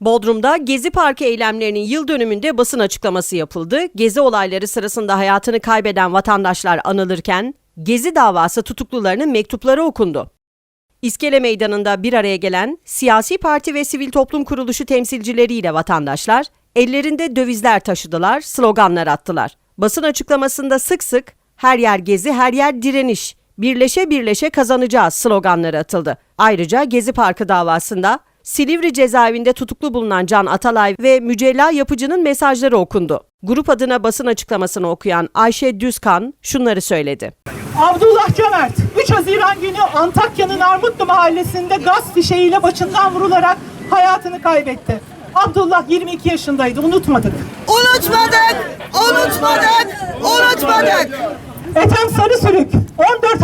Bodrum'da Gezi Parkı eylemlerinin yıl dönümünde basın açıklaması yapıldı. Gezi olayları sırasında hayatını kaybeden vatandaşlar anılırken Gezi davası tutuklularının mektupları okundu. İskele Meydanı'nda bir araya gelen siyasi parti ve sivil toplum kuruluşu temsilcileriyle vatandaşlar ellerinde dövizler taşıdılar, sloganlar attılar. Basın açıklamasında sık sık her yer gezi, her yer direniş, birleşe birleşe kazanacağız sloganları atıldı. Ayrıca Gezi Parkı davasında Silivri cezaevinde tutuklu bulunan Can Atalay ve Mücella Yapıcı'nın mesajları okundu. Grup adına basın açıklamasını okuyan Ayşe Düzkan şunları söyledi. Abdullah Cömert 3 Haziran günü Antakya'nın Armutlu mahallesinde gaz fişeğiyle başından vurularak hayatını kaybetti. Abdullah 22 yaşındaydı unutmadık. Unutmadık, unutmadık, unutmadık. Ethem Sarısülük 14 Haziran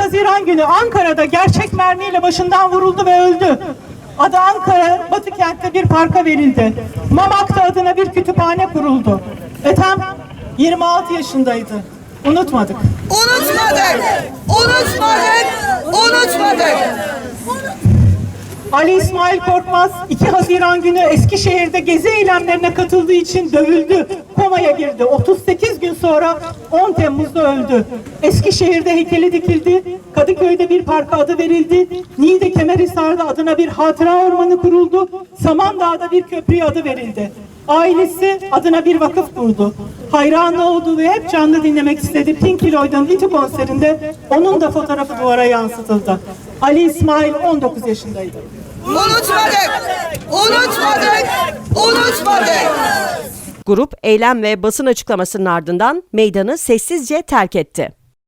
günü Ankara'da gerçek mermiyle başından vuruldu ve öldü. Adı Ankara Batı kentte bir parka verildi. Mamak'ta adına bir kütüphane kuruldu. Ethem 26 yaşındaydı. Unutmadık. Unutmadık, unutmadık, unutmadık. Ali İsmail Korkmaz 2 Haziran günü Eskişehir'de gezi eylemlerine katıldığı için dövüldü. Komaya girdi. 38 gün sonra 10 Temmuz'da öldü. Eskişehir'de heykeli dikildi. Kadıköy'de bir parka adı verildi. Niğde Kemerhisar'da adına bir hatıra ormanı kuruldu. Samandağ'da bir köprüye adı verildi. Ailesi adına bir vakıf kurdu. Hayranı olduğu ve hep canlı dinlemek istediği Pink Floyd'un İTÜ konserinde onun da fotoğrafı duvara yansıtıldı. Ali İsmail 19 yaşındaydı. Unutmadık, unutmadık, unutmadık. Grup eylem ve basın açıklamasının ardından meydanı sessizce terk etti.